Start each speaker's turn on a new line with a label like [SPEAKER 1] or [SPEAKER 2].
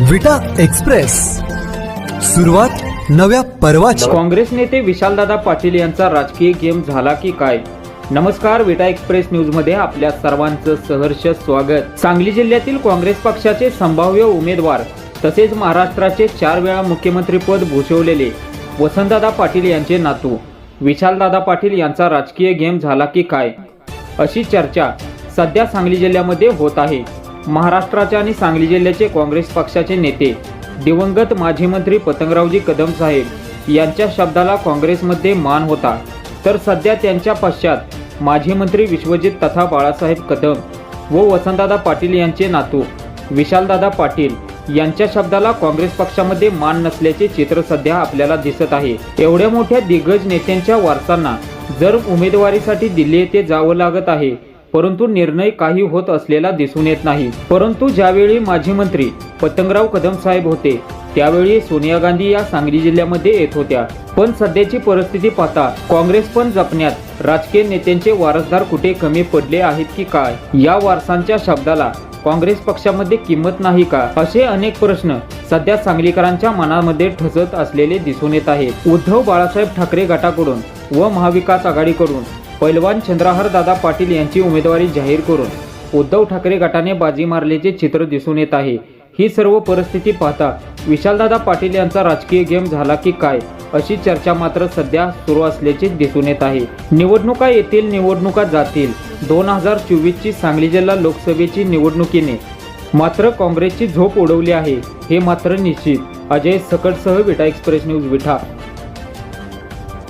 [SPEAKER 1] विटा एक्सप्रेस. सुरुवात नव्या पर्वाची.
[SPEAKER 2] काँग्रेस नेते विशालदादा पाटील यांचा राजकीय गेम झाला की काय? नमस्कार विटा एक्सप्रेस न्यूजमध्ये आपल्या सर्वांचं सहर्ष स्वागत. सांगली जिल्ह्यातील काँग्रेस पक्षाचे संभाव्य उमेदवार तसेच महाराष्ट्राचे चार वेळा मुख्यमंत्रीपद भूषवलेले वसंतदादा पाटील यांचे नातू. विशालदादा पाटील यांचा राजकीय गेम झाला की काय? अशी चर्चा सध्या सांगली जिल्ह्यामध्ये होत आहे. महाराष्ट्राचे आणि सांगली जिल्ह्याचे काँग्रेस पक्षाचे नेते दिवंगत माजी मंत्री पतंगरावजी कदम साहेब यांच्या शब्दाला काँग्रेसमध्ये मान होता. तर सध्या त्यांच्या पश्चात माजी मंत्री विश्वजित तथा बाळासाहेब कदम व वसंतदादा पाटील यांचे नातू विशालदादा पाटील यांच्या शब्दाला काँग्रेस पक्षामध्ये मान नसल्याचे चित्र सध्या आपल्याला दिसत आहे. एवढ्या मोठ्या दिग्गज नेत्यांच्या वारसांना जर उमेदवारीसाठी दिल्ली येथे जावं लागत आहे परंतु निर्णय काही होत असलेला दिसून येत नाही. परंतु ज्यावेळी माजी मंत्री पतंगराव कदम साहेब होते त्यावेळी सोनिया गांधी या सांगली जिल्ह्यामध्ये येत होत्या. पण सध्याची परिस्थिती पाहता काँग्रेस पण जपण्यात राजकीय नेत्यांचे वारसदार कुठे कमी पडले आहेत की काय? या वारसांच्या शब्दाला काँग्रेस पक्षामध्ये किंमत नाही का? असे अनेक प्रश्न सध्या सांगलीकरांच्या मनामध्ये ठसत असलेले दिसून येत आहेत. उद्धव बाळासाहेब ठाकरे गटाकडून व महाविकास आघाडीकडून पैलवान चंद्रहार दादा पाटील यांची उमेदवारी जाहीर करून उद्धव ठाकरे गटाने बाजी मारल्याचे चित्र दिसून येत आहे. ही सर्व परिस्थिती पाहता विशालदादा पाटील यांचा राजकीय गेम झाला की काय अशी चर्चा मात्र सध्या सुरू असल्याचे दिसून येत आहे. निवडणुका येतील निवडणुका जातील. दोन हजार चोवीसची सांगली जिल्हा लोकसभेची निवडणुकीने मात्र काँग्रेसची झोप उडवली आहे हे मात्र निश्चित. अजय सकटसह विटा एक्सप्रेस न्यूज विठा